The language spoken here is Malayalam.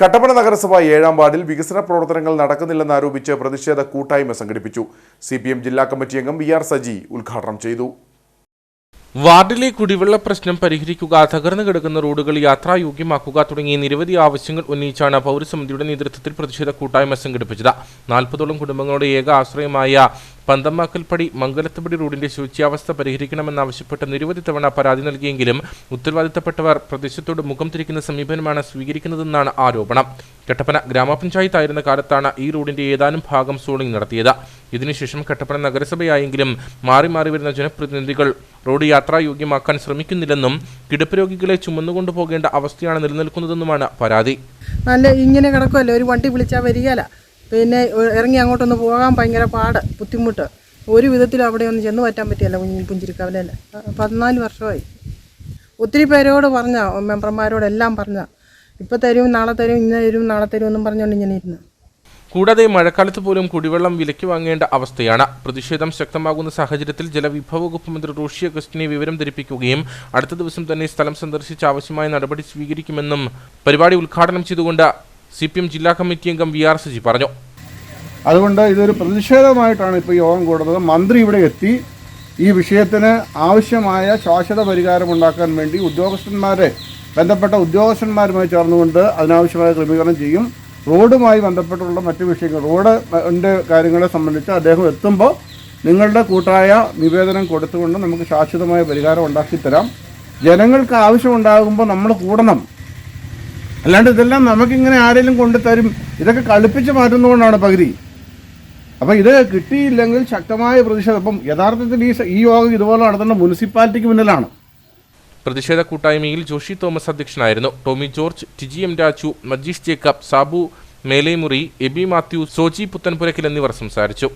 കട്ടപ്പന നഗരസഭ ഏഴാം വാർഡിൽ വികസന പ്രവർത്തനങ്ങൾ നടക്കുന്നില്ലെന്നാരോപിച്ച് പ്രതിഷേധ കൂട്ടായ്മ സംഘടിപ്പിച്ചു. സി പി എം ജില്ലാ കമ്മിറ്റി അംഗം വി ആർ സജി ഉദ്ഘാടനം ചെയ്തു. വാർഡിലെ കുടിവെള്ള പ്രശ്നം പരിഹരിക്കുക തകർന്നു കിടക്കുന്ന റോഡുകൾ യാത്രായോഗ്യമാക്കുക തുടങ്ങിയ നിരവധി ആവശ്യങ്ങൾ ഉന്നയിച്ചാണ് പൗരസമിതിയുടെ നേതൃത്വത്തിൽ പ്രതിഷേധ കൂട്ടായ്മ സംഘടിപ്പിച്ചത്. നാൽപ്പതോളം കുടുംബങ്ങളുടെ ഏക ആശ്രയമായ പന്തമാക്കൽപ്പടി മംഗലത്തുപടി റോഡിന്റെ ശുചിയാവസ്ഥ പരിഹരിക്കണമെന്നാവശ്യപ്പെട്ട് നിരവധി തവണ പരാതി നൽകിയെങ്കിലും ഉത്തരവാദിത്തപ്പെട്ടവർ പ്രദേശത്തോട് മുഖം തിരിക്കുന്ന സമീപനമാണ് സ്വീകരിക്കുന്നതെന്നാണ് ആരോപണം. കട്ടപ്പന ഗ്രാമപഞ്ചായത്തായിരുന്ന കാലത്താണ് ഈ റോഡിന്റെ ഏതാനും ഭാഗം സോണിംഗ് നടത്തിയത്. ഇതിനുശേഷം കട്ടപ്പന നഗരസഭയായെങ്കിലും മാറി മാറി വരുന്ന ജനപ്രതിനിധികൾ റോഡ് യാത്രായോഗ്യമാക്കാൻ ശ്രമിക്കുന്നില്ലെന്നും കിടപ്പ് രോഗികളെ ചുമന്നുകൊണ്ടു പോകേണ്ട അവസ്ഥയാണ് നിലനിൽക്കുന്നതെന്നുമാണ് പരാതി. നല്ല ഇങ്ങനെ കിടക്കുമല്ലോ ഒരു വണ്ടി വിളിച്ചാൽ വരികയില്ല പിന്നെ ഇറങ്ങി അങ്ങോട്ടൊന്ന് പോകാൻ ഭയങ്കര പാട് ബുദ്ധിമുട്ട്. ഒരു വിധത്തിലും അവിടെ ഒന്നും ചെന്ന് പറ്റാൻ പറ്റിയല്ല കുഞ്ഞു പുഞ്ചിരിക്കവലയിൽ പതിനാല് വർഷമായി. ഒത്തിരി പേരോട് പറഞ്ഞ മെമ്പർമാരോടെല്ലാം പറഞ്ഞ ഇപ്പം തരും നാളെ തരും ഇന്ന് തരും നാളെ തരും എന്നും പറഞ്ഞുകൊണ്ട് ഇങ്ങനെ ഇരുന്ന്. കൂടാതെ മഴക്കാലത്ത് പോലും കുടിവെള്ളം വിലയ്ക്ക് വാങ്ങേണ്ട അവസ്ഥയാണ്. പ്രതിഷേധം ശക്തമാകുന്ന സാഹചര്യത്തിൽ ജലവിഭവ വകുപ്പ് മന്ത്രി റോഷി അഗസ്റ്റിനെ വിവരം ധരിപ്പിക്കുകയും അടുത്ത ദിവസം തന്നെ സ്ഥലം സന്ദർശിച്ച് ആവശ്യമായ നടപടി സ്വീകരിക്കുമെന്നും പരിപാടി ഉദ്ഘാടനം ചെയ്തുകൊണ്ട് സി പി എം ജില്ലാ കമ്മിറ്റി അംഗം വി ആർ സജി പറഞ്ഞു. അതുകൊണ്ട് ഇതൊരു പ്രതിഷേധമായിട്ടാണ് ഇപ്പോൾ യോഗം കൂടുന്നത്. മന്ത്രി ഇവിടെ എത്തി ഈ വിഷയത്തിന് ആവശ്യമായ ശാശ്വത പരിഹാരം ഉണ്ടാക്കാൻ വേണ്ടി ഉദ്യോഗസ്ഥന്മാരെ ബന്ധപ്പെട്ട ഉദ്യോഗസ്ഥന്മാരുമായി ചേർന്നുകൊണ്ട് അതിനാവശ്യമായ ക്രമീകരണം ചെയ്യും. റോഡുമായി ബന്ധപ്പെട്ടുള്ള മറ്റു വിഷയങ്ങൾ റോഡിന്റെ കാര്യങ്ങളെ സംബന്ധിച്ച് അദ്ദേഹം എത്തുമ്പോൾ നിങ്ങളുടെ കൂട്ടായ നിവേദനം കൊടുത്തുകൊണ്ട് നമുക്ക് ശാശ്വതമായ പരിഹാരം ഉണ്ടാക്കി തരാം ജനങ്ങൾക്ക് ആവശ്യമുണ്ടാകുമ്പോൾ നമ്മൾ കൂടണം. അല്ലാണ്ട് ഇതെല്ലാം നമുക്കിങ്ങനെ ആരെങ്കിലും കൊണ്ടുതരും. ഇതൊക്കെ കളിപ്പിച്ച് മാറ്റുന്നതുകൊണ്ടാണ് പകുതി. അപ്പം ഇത് കിട്ടിയില്ലെങ്കിൽ ശക്തമായ പ്രതിഷേധം. അപ്പം യഥാർത്ഥത്തിൽ ഈ ഈ യോഗം ഇതുപോലെ നടത്തേണ്ട മുനിസിപ്പാലിറ്റിക്ക് മുന്നിലാണ്. പ്രതിഷേധ കൂട്ടായ്മയിൽ ജോഷി തോമസ് അധ്യക്ഷനായിരുന്നു. Tomy George Tiji M Raju Majeesh Jacob Sabu Melemuri Aby Mathew Soji Puthenpurakkil എന്നിവർ സംസാരിച്ചു.